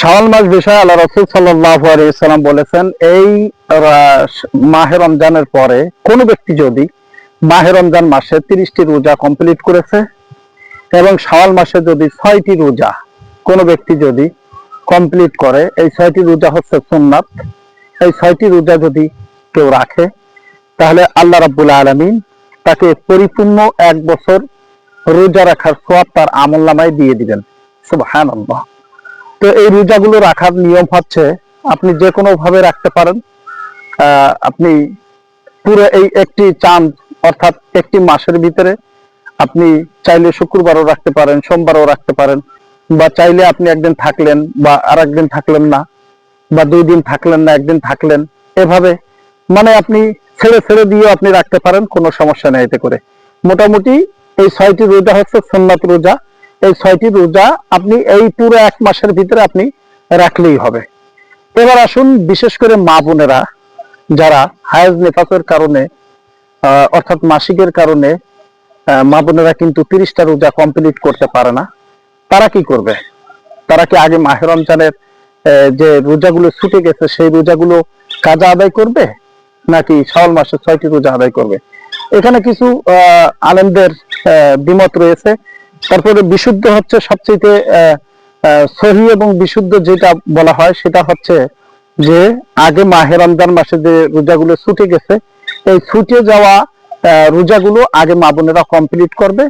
শাওয়াল মাস বিষয়ে আল্লাহ রসুল সাল্লাম বলেছেন, এই মাহে রমজানের পরে কোনো ব্যক্তি যদি মাহে রমজান মাসে তিরিশটি রোজা কমপ্লিট করেছে এবং শাওয়াল মাসে যদি ছয়টি রোজা কোনো ব্যক্তি যদি কমপ্লিট করে, এই ছয়টি রোজা হচ্ছে সুন্নাত। এই ছয়টি রোজা যদি কেউ রাখে, তাহলে আল্লাহ রাব্বুল আলামিন তাকে পরিপূর্ণ এক বছর রোজা রাখার সওয়াব তার আমল নামায় দিয়ে দিবেন। সুবহানাল্লাহ। তো এই রোজাগুলো রাখার নিয়ম হচ্ছে আপনি যে কোনো ভাবে রাখতে পারেন। আপনি পুরো এই একটি চাঁদ অর্থাৎ একটি মাসের ভিতরে আপনি চাইলে শুক্রবারও রাখতে পারেন, সোমবারও রাখতে পারেন বা চাইলে আপনি একদিন থাকলেন বা আর একদিন থাকলেন না বা দুই দিন থাকলেন না, একদিন থাকলেন। এভাবে মানে আপনি ছেড়ে ছেড়ে দিয়ে আপনি রাখতে পারেন, কোনো সমস্যা নেই এতে করে। মোটামুটি এই ছয়টি রোজা হচ্ছে সুন্নাত রোজা। এই ছয়টি রোজা আপনি এই পুরো এক মাসের ভিতরে আপনি রাখলেই হবে। এবার আসুন বিশেষ করে মা বোনেরা যারা হায়াজ নেফাসের কারণে অর্থাৎ মাসিকের কারণে মা বোনেরা কিন্তু তিরিশটা রোজা কমপ্লিট করতে পারে না। তারা কি করবে? তারা কি আগে মাহে রমজানের যে রোজাগুলো ছুটে গেছে সেই রোজাগুলো কাজা আদায় করবে? নাকি শাওয়াল মাসে ছয়টি রোজা আদায় করবে? এখানে কিছু আহ, আলেমদের আহ, দ্বিমত রয়েছে। তারপরে বিশুদ্ধ হচ্ছে সবচেয়ে সহি এবং বিশুদ্ধ যেটা বলা হয় সেটা হচ্ছে যে আগে মাহে রমজান মাসে যে রোজাগুলো ছুটে গেছে, এই ছুটে যাওয়া রোজাগুলো আগে মা বোনেরা কমপ্লিট করবে,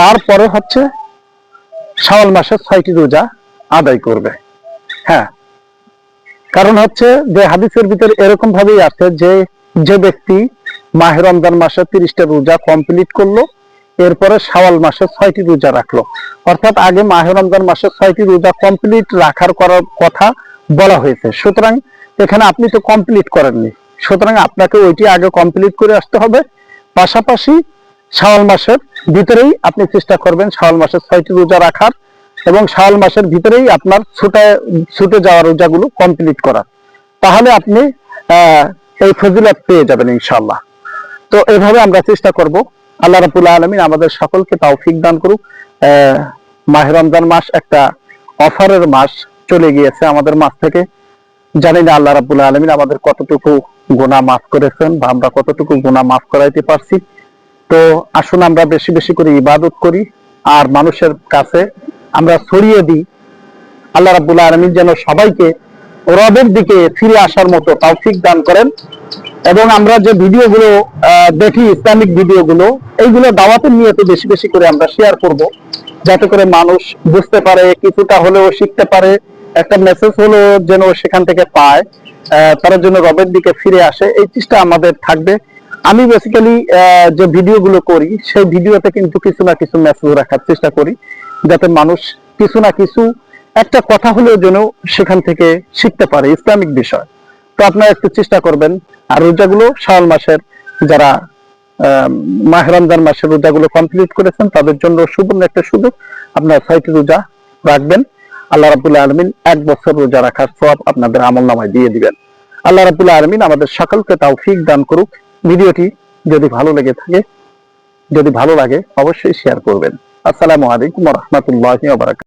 তারপরে হচ্ছে শাওয়াল মাসে ছয়টি রোজা আদায় করবে। হ্যাঁ কারণ হচ্ছে যে হাদিসের ভিতরে এরকম ভাবেই আছে যে যে ব্যক্তি মাহে রমজান মাসে তিরিশটা রোজা কমপ্লিট করল এরপরে শাওয়াল মাসে ছয়টি রোজা রাখল। অর্থাৎ আগে মাহে রমজান মাসে ছয়টি রোজা কমপ্লিট রাখার করার কথা বলা হয়েছে। সুতরাং এখানে আপনি তো কমপ্লিট করেননি। সুতরাং আপনাকে ওইটি আগে কমপ্লিট করে আসতে হবে। পাশাপাশি শাওয়াল মাসের ভিতরেই আপনি চেষ্টা করবেন শাওয়াল মাসের ছয়টি রোজা রাখার এবং শাওয়াল মাসের ভিতরেই আপনার ছুটে ছুটে যাওয়া রোজাগুলো কমপ্লিট করার। তাহলে আপনি এই ফজিলত পেয়ে যাবেন ইনশাল্লাহ তো এভাবে আমরা চেষ্টা করব আল্লাহ রাবুল আলমিন আমাদের সকলকে তৌফিক দান করুক। মাহে রমজান মাস একটা অফারের মাস চলে গিয়েছে আমাদের মাস থেকে। জানি না আল্লাহ রাবুল আলমিন আমাদের কতটুকু গুণা মাফ করেছেন বা আমরা কতটুকু গুণা মাফ করাইতে পারছি। তো আসুন আমরা বেশি বেশি করে ইবাদত করি আর মানুষের কাছে আমরা ছড়িয়ে দিই। আল্লাহ রাবুল আলমিন যেন সবাইকে রবের দিকে ফিরে আসার মতো তৌফিক দান করেন। এবং আমরা যে ভিডিওগুলো দেখি, ইসলামিক ভিডিওগুলো, এইগুলো দাওয়াতের নিয়তে বেশি বেশি করে আমরা শেয়ার করব, যাতে করে মানুষ বুঝতে পারে, কিছুটা হলেও শিখতে পারে। একটা মেসেজ হলো যেন সেখান থেকে পায় তারা যেন রবের দিকে ফিরে আসে। এই চেষ্টা আমাদের থাকবে। আমি বেসিক্যালি যে ভিডিওগুলো করি, সেই ভিডিওতে কিন্তু কিছু না কিছু মেসেজ রাখার চেষ্টা করি, যাতে মানুষ কিছু না কিছু একটা কথা হলেও যেন সেখান থেকে শিখতে পারে, ইসলামিক বিষয়। তো আপনারা একটু চেষ্টা করবেন। আর রোজাগুলো শাওয়াল মাসের যারা মাহে রমজান মাসের রোজাগুলো কমপ্লিট করেছেন, তাদের জন্য সুবর্ণ একটা সুযোগ। আপনারা ছয়টি রোজা রাখবেন। আল্লাহ রাবুল্লাহ আলমিন এক বছর রোজা রাখার সব আপনাদের আমল নামায় দিয়ে দিবেন। আল্লাহ রাবুল্লাহ আলমিন আমাদের সকলকে তৌফিক দান করুক। ভিডিওটি যদি ভালো লেগে থাকে, যদি ভালো লাগে অবশ্যই শেয়ার করবেন। আসসালামু আলাইকুম রহমতুল্লাহ